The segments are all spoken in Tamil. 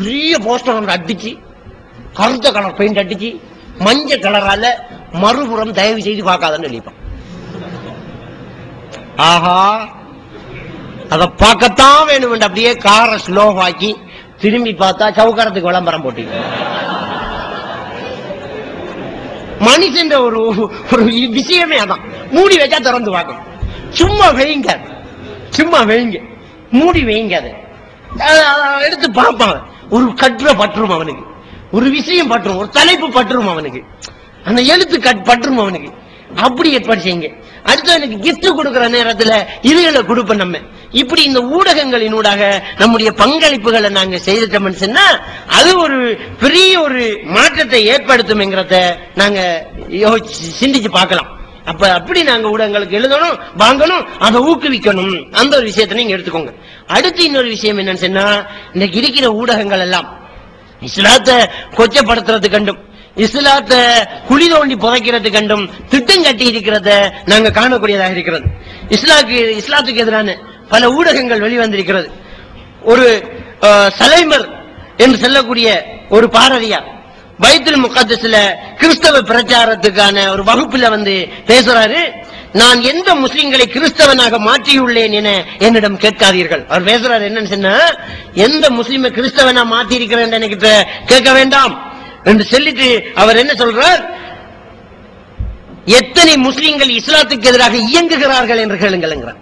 பெரிய போஸ்டர் ஒன்று அடிச்சு கருத்த கலர் பெயிண்ட் அடிச்சு மஞ்சள் கலரால மறுபுறம் தயவு செய்து பார்க்காதன்னு எழுதிப்பான் ஆஹா அத பார்க்கத்தான் வேணும் அப்படியே காரை ஸ்லோவாக்கி திரும்பி பார்த்தா சவுக்காரத்துக்கு விளம்பரம் போட்டு மனுஷன் ஒரு ஒரு விஷயமே அதான். மூடி வச்சா திறந்து பார்க்கணும். சும்மா வைங்க. சும்மா வெயிங்க மூடி வைங்க அதை. எடுத்து பார்ப்பான் ஒரு கட்டுரை பற்றும் அவனுக்கு. ஒரு விஷயம் பற்றும் ஒரு தலைப்பு பற்றும் அவனுக்கு. அந்த எழுத்து கட் பற்றும் அவனுக்கு. அப்படி ஏற்பாடு செய்யுங்க. அடுத்து எனக்கு கிஃப்ட் கொடுக்கிற நேரத்துல இதுகளை கொடுப்போம் நம்ம. இப்படி இந்த ஊடகங்களினூடாக நம்முடைய பங்களிப்புகளை நாங்க செய்துட்டோம்னு சொன்னா அது ஒரு பெரிய ஒரு மாற்றத்தை ஏற்படுத்தும்ங்கிறத நாங்க யோசிச்சு சிந்திச்சு பார்க்கலாம். அப்ப அப்படி நாங்க ஊடகங்களுக்கு எழுதணும் வாங்கணும் அதை ஊக்குவிக்கணும். அந்த ஒரு விஷயத்தை நீங்க எடுத்துக்கோங்க. அடுத்து இன்னொரு விஷயம் என்னன்னு சொன்னா இன்னைக்கு இருக்கிற ஊடகங்கள் எல்லாம் இஸ்லாத்தை கொச்சப்படுத்துறது கண்டும் இஸ்லாத்தை குழி தோண்டி புதைக்கிறது கண்டும் திட்டம் கட்டி இருக்கிறத நாங்க காணக்கூடியதாக இருக்கிறது. இஸ்லாக்கு இஸ்லாத்துக்கு எதிரான பல ஊடகங்கள் வெளிவந்திருக்கிறது. ஒரு அஹ், சலைமர் என்று சொல்லக்கூடிய ஒரு பாரதியார் பைத்துல் முகத்தஸ்ல கிறிஸ்தவ பிரச்சாரத்துக்கான ஒரு வகுப்புல வந்து பேசுறாரு. நான் எந்த முஸ்லிம்களை கிறிஸ்தவனாக மாற்றியுள்ளேன் என என்னிடம் கேட்காதீர்கள். அவர் பேசுறாரு என்னன்னு சொன்னா எந்த முஸ்லிமை கிறிஸ்தவனா மாத்தி இருக்கிறேன் என்கிட்ட கேட்க வேண்டாம். என்று சொல்லிட்டு அவர் என்ன சொல்றார்? எத்தனை முஸ்லிம்கள் இஸ்லாத்துக்கு எதிராக இயங்குகிறார்கள் என்று கேளுங்கள்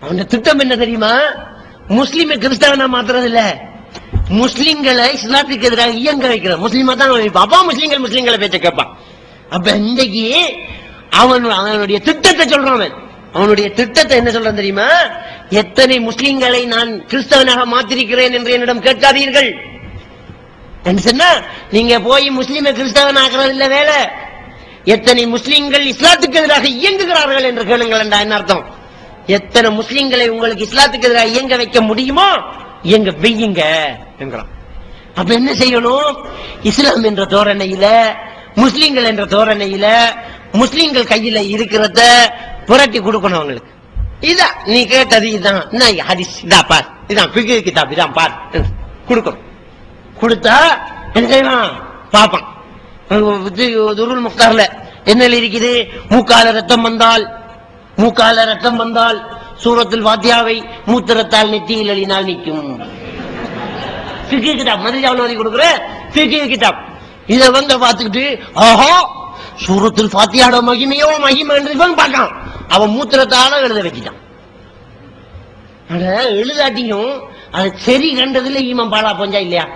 அவன் திட்டம் என்ன தெரியுமா? முஸ்லிமை கிறிஸ்தவனா மாத்துறது இல்ல முஸ்லிம்களை இஸ்லாத்துக்கு எதிராக இயங்க வைக்கிற முஸ்லீமா தான் அவன் வைப்பான். அப்பா முஸ்லிம்கள் பேச்ச கேட்பான். அப்ப இன்றைக்கு அவன் அவனுடைய திட்டத்தை சொல்றான் அவன். அவனுடைய திட்டத்தை என்ன சொல்றான் தெரியுமா? எத்தனை முஸ்லிம்களை நான் கிறிஸ்தவனாக மாத்திருக்கிறேன் என்று என்னிடம் கேட்காதீர்கள். சொன்னா நீங்க போய் முஸ்லீமை கிறிஸ்தவன் ஆகிறது இல்ல வேலை. எத்தனை முஸ்லிம்கள் இஸ்லாத்துக்கு எதிராக இயங்குகிறார்கள் என்று கேளுங்கள் என்ன அர்த்தம்? எத்தனை முஸ்லிம்களை உங்களுக்கு இஸ்லாத்துக்கு எதிராக இயங்க வைக்க முடியுமோ இயங்க வெய்யுங்க. என்கிறான். அப்ப என்ன செய்யணும்? இஸ்லாம் என்ற தோரணையில முஸ்லிம்கள் என்ற தோரணையில முஸ்லிம்கள் கையில இருக்கிறத புரட்டி கொடுக்கணும் அவங்களுக்கு. இதான் நீ கேட்டது இதான். ஹரிஸ் இதா பார். இதான் பிகு கிதாப் இதான் பார். கொடுக்கணும். கொடுத்தா என்ன செய்வான் பாப்பான் துருள் முக்தார்ல என்ன இருக்குது? மூக்கால ரத்தம் வந்தால் மூக்கால ரத்தம் வந்தால் சூரத்தில் வாத்தியாவை மூத்திரத்தால் நெத்தியில் அழினால் நிற்கும். ஃபிகி கிதாப் மதிஜாவில் ஓதி கொடுக்குற? ஃபிகி கிதாப் இத வந்து பார்த்துக்கிட்டு ஆஹோ சூரத்தில் ஃபாத்தியாட மகிமையோ மகிமை என்று இவன் பார்க்கான். அவன் மூத்திரத்தால எழுத வச்சுட்டான். அட எழுதாட்டியும் அது சரி கண்டதுல ஈமன் பாலா போஞ்சா இல்லையா?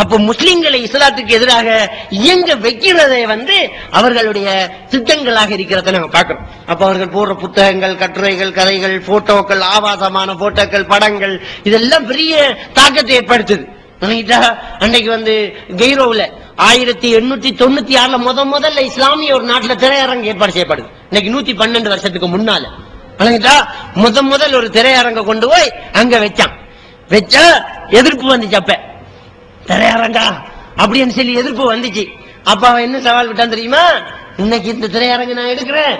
அப்ப முஸ்லிம்களை இஸ்லாத்துக்கு எதிராக இயங்க வைக்கிறதை வந்து அவர்களுடைய திட்டங்களாக இருக்கிறத நாங்க பாக்குறோம் அப்ப அவர்கள் போடுற புத்தகங்கள் கட்டுரைகள் கதைகள் போட்டோக்கள் ஆபாசமான போட்டோக்கள் படங்கள் இதெல்லாம் பெரிய தாக்கத்தை ஏற்படுத்துது. அன்னைக்கு வந்து கெய்ரோவுல ஆயிரத்தி எண்ணூத்தி தொண்ணூத்தி ஆறுல முத முதல்ல இஸ்லாமிய ஒரு நாட்டுல திரையரங்கு ஏற்பாடு செய்யப்படுது. இன்னைக்கு நூத்தி பன்னெண்டு வருஷத்துக்கு முன்னால. முத முதல் ஒரு திரையரங்க கொண்டு போய் அங்க வச்சான். வச்சா எதிர்ப்பு வந்துச்சு அப்ப. திரையரங்கா அப்படின்னு சொல்லி எதிர்ப்பு வந்துச்சு. அப்ப அவன் என்ன சவால் விட்டான் தெரியுமா? இன்னைக்கு இந்த திரையரங்கு நான் எடுக்கிறேன்.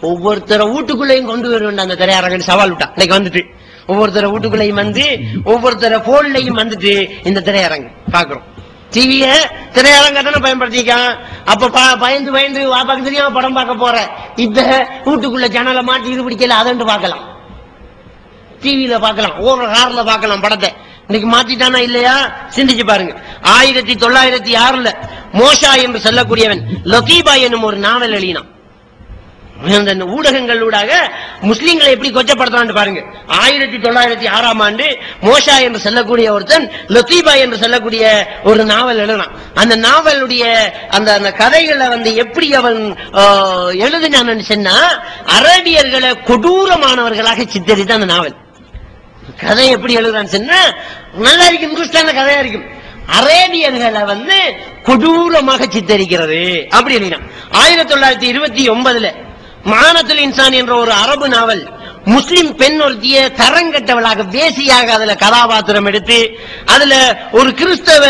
ஒவ்வொருத்தர வீட்டுக்குள்ளேயும் கொண்டு வருவேன். அந்த திரையரங்குன்னு சவால் விட்டான். இன்னைக்கு வந்துட்டு. ஒவ்வொருத்தர வீட்டுக்குள்ளேயும் வந்து ஒவ்வொருத்தர போன்லயும் வந்துட்டு இந்த திரையரங்கு. பாக்குறோம் டிவிய திரையரங்க தானே பயன்படுத்திக்கான் அப்ப ப- பயந்து பயந்து வாப்பாக்கு தெரியாம படம் பார்க்க போற. இப்ப வீட்டுக்குள்ள ஜன்னலை மாட்டி இது பிடிக்கல அதன்று பார்க்கலாம். டிவியில பார்க்கலாம். ஒரு கார்ல பார்க்கலாம் படத்தை. இன்னைக்கு மாத்திட்டானா இல்லையா? சிந்திச்சு பாருங்க. ஆயிரத்தி தொள்ளாயிரத்தி ஆறுல மோஷா என்று சொல்லக்கூடியவன் லத்தீபா என்னும் ஒரு நாவல் எழுதினான். அந்த ஊடகங்களூடாக முஸ்லீம்களை எப்படி கொச்சப்படுத்தலாம்னு பாருங்க. ஆயிரத்தி தொள்ளாயிரத்தி ஆறாம் ஆண்டு மோஷா என்று சொல்லக்கூடிய ஒருத்தன் லத்தீபா என்று சொல்லக்கூடிய ஒரு நாவல் எழுதினான். அந்த நாவலுடைய அந்த அந்த கதைகளை வந்து எப்படி அவன் ஆஹ், எழுதினான்னு சொன்னா அரபியர்களை கொடூரமானவர்களாக சித்தரித்த அந்த நாவல். கதை எப்படி எழுதுறான்னு சொன்னா நல்லா இருக்கும் இந்துஸ்தான கதையா இருக்கும். அரேபியர்களை வந்து கொடூரமாக சித்தரிக்கிறது அப்படி எழுதினான் ஆயிரத்தி தொள்ளாயிரத்தி இருபத்தி ஒன்பதுல மானத்துல் இன்சான் என்ற ஒரு அரபு நாவல் முஸ்லிம் பெண் ஒருத்திய தரங்கட்டவளாக தேசியாக அதுல கதாபாத்திரம் எடுத்து அதுல ஒரு கிறிஸ்தவ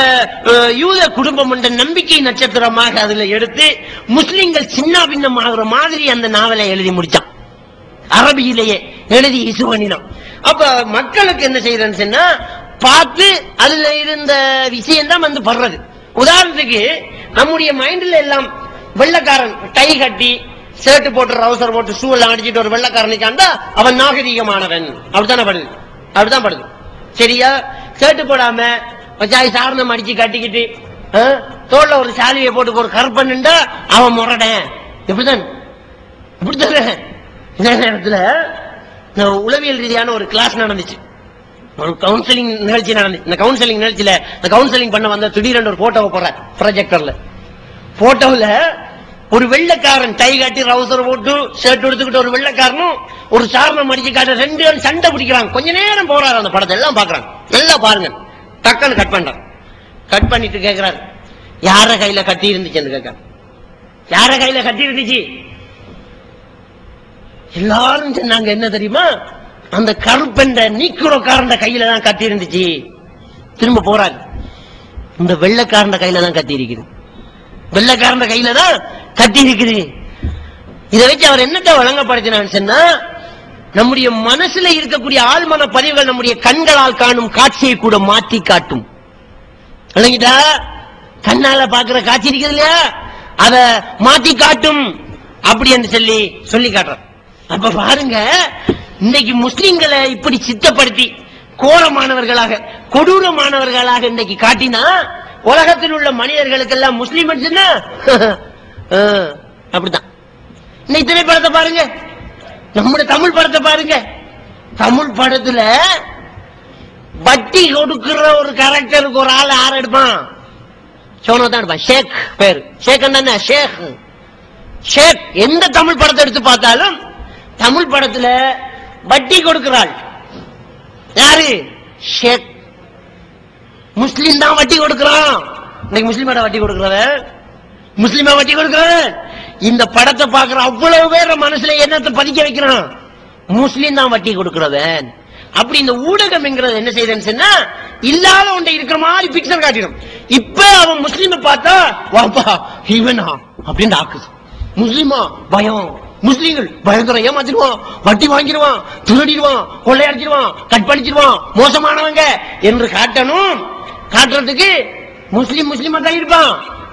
யூத குடும்பம் என்ற நம்பிக்கை நட்சத்திரமாக அதுல எடுத்து முஸ்லிம்கள் சின்ன பின்னம் ஆகிற மாதிரி அந்த நாவலை எழுதி முடிச்சான். அரபியிலேயே எழுதி இசு பண்ணினான் அப்ப மக்களுக்கு என்ன செய்யறேன்னு சொன்னா பார்த்து அதுல இருந்த விஷயம் தான் வந்து படுறது. உதாரணத்துக்கு நம்முடைய மைண்ட்ல எல்லாம் வெள்ளக்காரன் டை கட்டி ஷர்ட் போட்டு ரவுசர் போட்டு ஷூ எல்லாம் அடிச்சிட்டு ஒரு வெள்ளக்காரனை காண்டா அவன் நாகரீகமானவன். அப்படித்தானே படுது? அப்படிதான் படுது. சரியா? ஷர்ட் போடாம வச்சாய் சாரணம் அடிச்சு கட்டிக்கிட்டு தோல்ல ஒரு சாலியை போட்டு ஒரு கருப்பன்னுண்டா அவன் முரடன் இப்படிதான் இப்படித்தானே? இந்த நேரத்துல உளவியல் ரீதியான ஒரு கிளாஸ் நடந்துச்சு. ஒரு கவுன்சிலிங் நிகழ்ச்சி நடந்துச்சு இந்த கவுன்சிலிங் நிகழ்ச்சியில இந்த கவுன்சிலிங் பண்ண வந்த திடீரென்று ஒரு போட்டோவை போடுற ப்ரொஜெக்டர்ல போட்டோவில் ஒரு வெள்ளைக்காரன் டை காட்டி ரவுசர் போட்டு ஷர்ட் எடுத்துக்கிட்டு ஒரு வெள்ளைக்காரனும் ஒரு சாரணம் அடிச்சு காட்ட ரெண்டு பேரும் சண்டை பிடிக்கிறாங்க. கொஞ்ச நேரம் போறாரு அந்த படத்தை. எல்லாம் பாக்குறாங்க. நல்லா பாருங்க. டக்குன்னு கட் பண்றான் கட் பண்ணிட்டு கேக்குறாரு. யார கையில கட்டி இருந்துச்சுன்னு கேட்க யார கையில கட்டி இருந்துச்சு எல்லாரும் சொன்னாங்க என்ன தெரியுமா? அந்த கருப்பென்ற நீக்குறக்காரண்ட கையில தான் கத்தி இருந்துச்சு திரும்ப போறாங்க. இந்த வெள்ளைக்காரண்ட கையில தான் கத்தி இருக்குது வெள்ளைக்காரண்ட கையில தான் கத்தி இருக்குது இதை வச்சு அவர் என்னத்தை வழங்கப்படுத்தினான்னு சொன்னா நம்முடைய மனசுல இருக்கக்கூடிய ஆழ்மன பதிவுகள் நம்முடைய கண்களால் காணும் காட்சியை கூட மாற்றி காட்டும். விளங்கிட்டா? கண்ணால பாக்குற காட்சி இருக்குது இல்லையா? அதை மாத்தி காட்டும். அப்படி என்று சொல்லி சொல்லி காட்டுறேன். அப்ப பாருங்க இன்னைக்கு முஸ்லிம்களை இப்படி சித்தப்படுத்தி கோரமானவர்களாக கொடூரமானவர்களாக இன்னைக்கு காட்டினா உலகத்தில் உள்ள மனிதர்களுக்கெல்லாம் முஸ்லீம் அப்படிதான் இன்னைக்கு திரைப்படத்தை பாருங்க. நம்முடைய தமிழ் படத்தை பாருங்க. தமிழ் படத்துல வட்டி கொடுக்கிற ஒரு கேரக்டருக்கு ஒரு ஆள் யார் எடுப்பான்? சோனா தான் எடுப்பான். ஷேக் பேரு. ஷேக் என்ன ஷேக். ஷேக் எந்த தமிழ் படத்தை எடுத்து பார்த்தாலும் தமிழ் படத்துல வட்டி கொடுக்கிறாள். யாரு? ஷேக். முஸ்லீம் தான் வட்டி கொடுக்கிறான். இன்னைக்கு முஸ்லீமோட வட்டி கொடுக்கிறவன் முஸ்லீமா வட்டி கொடுக்கிறவன் இந்த படத்தை பார்க்கிற அவ்வளவு பேர் மனசுல என்னத்தை பதிக்க வைக்கிறான்? முஸ்லீம் தான் வட்டி கொடுக்கிறவன். அப்படி இந்த ஊடகம் என்கிறது என்ன செய்யுதுன்னு சொன்னா இல்லாத ஒன்றை இருக்கிற மாதிரி பிக்சர் காட்டிடும். இப்ப அவன் முஸ்லீமை பார்த்தா வாப்பா இவனா? அப்படின்னு ஆக்குது. முஸ்லீமா? பயம். முஸ்லீம்கள் பயங்கர ஏமாத்திடுவான் வட்டி வாங்கிடுவான் திருடிடுவான் கொள்ளையடிச்சிடுவான் கற்பழிச்சிடுவான் மோசமானவங்க என்று காட்டணும். காட்டுறதுக்கு முஸ்லிம் முஸ்லிமா தான் இருப்பான்.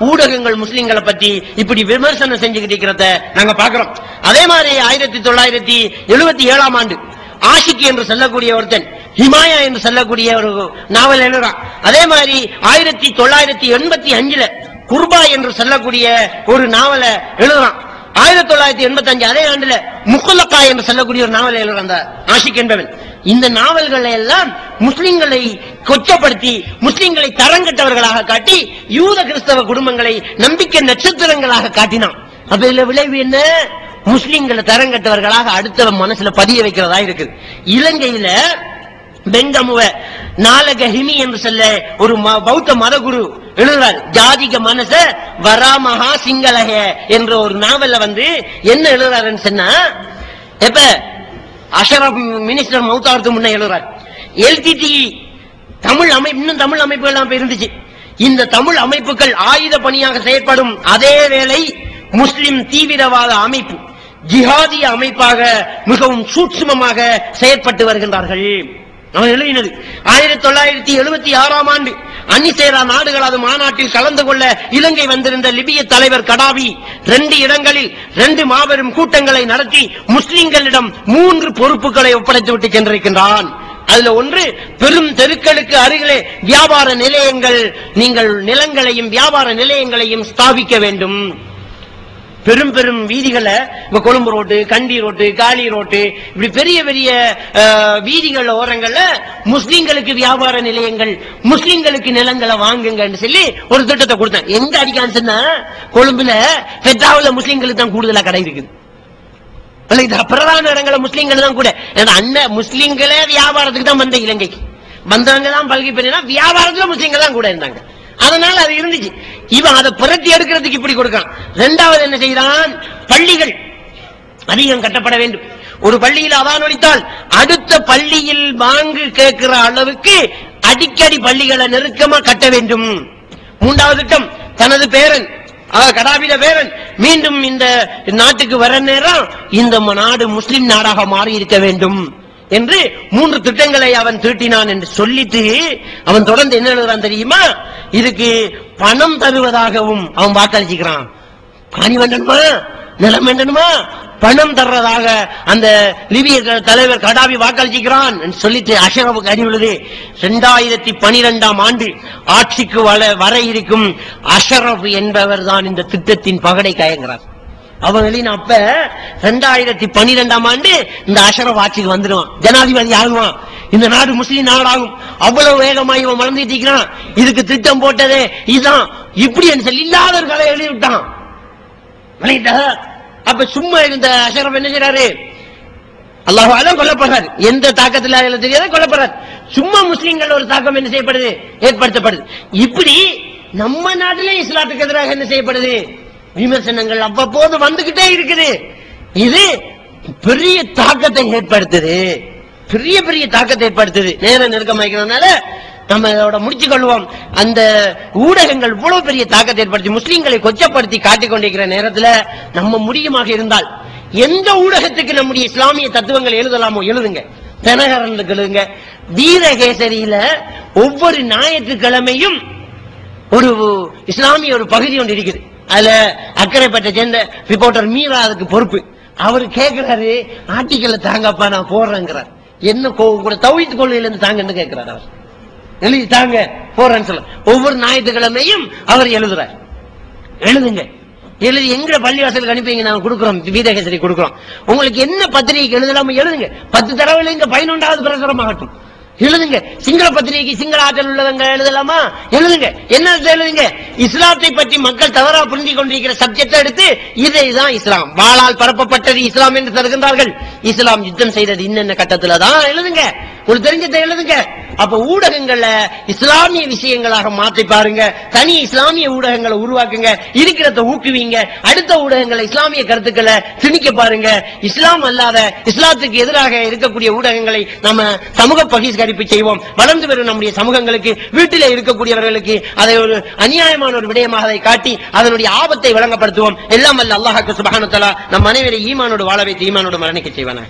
ஊடகங்கள் முஸ்லிம்களை பத்தி இப்படி விமர்சனம் செஞ்சுக்கிட்டு இருக்கிறத நாங்க பாக்குறோம் அதே மாதிரி ஆயிரத்தி தொள்ளாயிரத்தி எழுபத்தி ஏழாம் ஆண்டு ஆஷிக் என்று சொல்லக்கூடிய ஒருத்தன் ஹிமாயா என்று சொல்லக்கூடிய ஒரு நாவல் எழுதுறான். அதே மாதிரி ஆயிரத்தி தொள்ளாயிரத்தி எண்பத்தி அஞ்சுல குர்பா என்று சொல்லக்கூடிய ஒரு நாவலை எழுதுறான். ஆயிரத்தி தொள்ளாயிரத்தி எண்பத்தி அஞ்சு அதே ஆண்டுல முக்குலக்கா என்று சொல்லக்கூடிய ஒரு நாவல் எழுதுறான் அந்த ஆஷிக் என்பவன். இந்த நாவல்களை எல்லாம் முஸ்லிம்களை கொச்சப்படுத்தி முஸ்லிம்களை தரங்கட்டவர்களாக காட்டி யூத கிறிஸ்தவ குடும்பங்களை நம்பிக்கை நட்சத்திரங்களாக காட்டினான். அப்ப இதுல விளைவு என்ன? முஸ்லிம்களை தரங்கட்டவர்களாக அடுத்த மனசுல பதிய வைக்கிறதா இருக்குது. இலங்கையில பெங்கமுவ நாலக ஹிமி என்று சொல்ல ஒரு ம- பௌத்த மதகுரு எழுதுறார். ஜாதிக மனச வராமஹா சிங்களக என்ற ஒரு நாவல்ல வந்து என்ன எழுதுறாருன்னு சொன்னா எப்ப? அஷர மினிஸ்டர் மௌத்தாருக்கு முன்ன எழுதுறார். எல்டிடி தமிழ் அமைப்பு இன்னும் தமிழ் அமைப்புகள் எல்லாம் இருந்துச்சு. இந்த தமிழ் அமைப்புகள் ஆயுத பணியாக செயற்படும் அதே வேளை முஸ்லிம் தீவிரவாத அமைப்பு ஜிஹாதிய அமைப்பாக மிகவும் சூட்சுமமாக செயற்பட்டு வருகின்றார்கள். அவர் எழுதினது. ஆயிரத்தி தொள்ளாயிரத்தி எழுபத்தி ஆறாம் ஆண்டு அன்னிசேரா நாடுகளது மாநாட்டில் கலந்து கொள்ள இலங்கை வந்திருந்த லிபிய தலைவர் கடாபி ரெண்டு இடங்களில் ரெண்டு மாபெரும் கூட்டங்களை நடத்தி முஸ்லிம்களிடம் மூன்று பொறுப்புகளை ஒப்படைத்து விட்டு சென்றிருக்கின்றான். அதுல ஒன்று பெரும் தெருக்களுக்கு அருகிலே வியாபார நிலையங்கள் நீங்கள் நிலங்களையும் வியாபார நிலையங்களையும் ஸ்தாபிக்க வேண்டும். பெரும் பெரும் வீதிகளை இப்ப Colombo road Kandy road Galle road இப்படி பெரிய பெரிய அஹ், வீதிகள் ஓரங்கள்ல முஸ்லிம்களுக்கு வியாபார நிலையங்கள் முஸ்லிம்களுக்கு நிலங்களை வாங்குங்கன்னு சொல்லி ஒரு திட்டத்தை கொடுத்தேன். எங்க அடிக்கான்னு சொன்னா கொழும்புல பெட்ராவுல முஸ்லீம்களுக்கு தான் கூடுதலா கடை இருக்குது. பிரதான இடங்கள முஸ்லீம்கள் தான் கூட. ஏன்னா அண்ணன் முஸ்லீம்களே வியாபாரத்துக்கு தான் வந்த இலங்கைக்கு. வந்தவங்க தான் பல்கி பெரியனா வியாபாரத்துல முஸ்லீம்கள் தான் கூட இருந்தாங்க. அதனால அது இருந்துச்சு. இவன் அதை புரட்டி எடுக்கிறதுக்கு இப்படி கொடுக்கான் ரெண்டாவது என்ன செய்தான்? பள்ளிகள் அதிகம் கட்டப்பட வேண்டும். ஒரு பள்ளியில் அதான் ஒழித்தால் அடுத்த பள்ளியில் வாங்கு கேட்கிற அளவுக்கு அடிக்கடி பள்ளிகளை நெருக்கமா கட்ட வேண்டும். மூன்றாவது திட்டம் தனது பேரன் அதாவது கடாபில பேரன் மீண்டும் இந்த நாட்டுக்கு வர நேரம் இந்த நாடு முஸ்லிம் நாடாக மாறி இருக்க வேண்டும் என்று மூன்று திட்டங்களை அவன் தீட்டினான் என்று சொல்லிட்டு அவன் தொடர்ந்து என்ன எழுதுறான் தெரியுமா? இதுக்கு பணம் தருவதாகவும் அவன் வாக்களிச்சுக்கிறான். காணி வேண்டணுமா? நிலம் வேண்டணுமா? பணம் தர்றதாக அந்த லிபிய தலைவர் கடாபி வாக்களிச்சுக்கிறான் சொல்லிட்டு அஷரபுக்கு அறிவுள்ளது. இரண்டாயிரத்தி பனிரெண்டாம் ஆண்டு ஆட்சிக்கு வர வர இருக்கும் அஷரப் என்பவர் தான் இந்த திட்டத்தின் பகடை கயங்குறார். அவங்களின் அப்ப ரெண்டாயிரத்தி பனிரெண்டாம் ஆண்டு இந்த அஷரப் ஆட்சிக்கு வந்துடுவான் ஜனாதிபதி ஆகுவான். இந்த நாடு முஸ்லீம் நாடாகும். அவ்வளவு வேகமா இவன் வளர்ந்துட்டு இருக்கிறான். இதுக்கு திட்டம் போட்டதே இதுதான். இப்படி என்று சொல்லி இல்லாதவர்களை எழுதி விட்டான் அப்ப சும்மா இருந்த அஷரப் என்ன செய்றாரு? அல்லாஹாலும் கொல்லப்படுறாரு. எந்த தாக்கத்துல தெரியாத கொல்லப்படுறாரு. சும்மா முஸ்லீம்கள் ஒரு தாக்கம் என்ன செய்யப்படுது? ஏற்படுத்தப்படுது. இப்படி நம்ம நாட்டிலே இஸ்லாத்துக்கு எதிராக என்ன செய்யப்படுது? விமர்சனங்கள் அவ்வப்போது வந்துகிட்டே இருக்குது. இது பெரிய தாக்கத்தை ஏற்படுத்துது. பெரிய பெரிய தாக்கத்தை ஏற்படுத்துது. நேரம் நெருக்கமாக்கிறதுனால நம்ம இதோட முடிச்சு கொள்வோம். அந்த ஊடகங்கள் இவ்வளவு பெரிய தாக்கத்தை ஏற்படுத்தி முஸ்லீம்களை கொச்சப்படுத்தி காட்டிக் கொண்டிருக்கிற நேரத்துல நம்ம முடியுமாக இருந்தால் எந்த ஊடகத்துக்கு நம்முடைய இஸ்லாமிய தத்துவங்கள் எழுதலாமோ எழுதுங்க. தினகரனுக்கு எழுதுங்க. வீரகேசரியில ஒவ்வொரு ஞாயிற்றுக்கிழமையும் ஒரு இஸ்லாமிய ஒரு பகுதி ஒன்று இருக்குது. அதுல அக்கறைப்பட்ட சேர்ந்த ரிப்போர்ட்டர் மீரா அதுக்கு பொறுப்பு. அவரு கேக்குறாரு ஆர்டிக்கல்ல தாங்கப்பா நான் போடுறேங்கிறார் என்ன கோவம் கூட தவித்து கொள்ளையில இருந்து தாங்கன்னு கேட்கிறார் அவர்? எழுதி தாங்க போறேன்னு சொல்ல. ஒவ்வொரு ஞாயிற்றுக்கிழமையும் அவர் எழுதுறார். எழுதுங்க. எழுதி எங்க பள்ளிவாசலுக்கு அனுப்பிங்க நாங்க கொடுக்குறோம். வீதகேசரி கொடுக்குறோம். உங்களுக்கு என்ன பத்திரிகைக்கு எழுதலாம எழுதுங்க. பத்து தடவை இங்க பதினொன்றாவது பிரசுரமாகட்டும். எழுதுங்க. சிங்கள பத்திரிகைக்கு சிங்கள ஆற்றல் உள்ளவங்க எழுதலாமா? எழுதுங்க. என்ன எழுதுங்க? இஸ்லாத்தை பற்றி மக்கள் தவறா புரிந்து கொண்டிருக்கிற சப்ஜெக்ட் எடுத்து இதுதான் இஸ்லாம். வாளால் பரப்பப்பட்டது இஸ்லாம் என்று தருகின்றார்கள். இஸ்லாம் யுத்தம் செய்தது இன்னென்ன கட்டத்துல தான்? எழுதுங்க. உங்களுக்கு தெரிஞ்சதை எழுதுங்க. அப்ப ஊடகங்கள்ல இஸ்லாமிய விஷயங்களாக மாற்றி பாருங்க. தனி இஸ்லாமிய ஊடகங்களை உருவாக்குங்க. இருக்கிறத ஊக்குவீங்க. அடுத்த ஊடகங்களை இஸ்லாமிய கருத்துக்களை திணிக்க பாருங்க. இஸ்லாம் அல்லாத இஸ்லாத்துக்கு எதிராக இருக்கக்கூடிய ஊடகங்களை நம்ம சமூக பகிஷ்கரிப்பு செய்வோம். வளர்ந்து வரும் நம்முடைய சமூகங்களுக்கு வீட்டிலே இருக்கக்கூடியவர்களுக்கு அதை ஒரு அநியாயமான ஒரு விடயமாக அதை காட்டி அதனுடைய ஆபத்தை வழங்கப்படுத்துவோம் எல்லாம் அல்ல அல்லாஹாக்கு சுபஹானு தலா நம் அனைவரை ஈமானோடு வாழ வைத்து ஈமானோடு மரணிக்க செய்வானா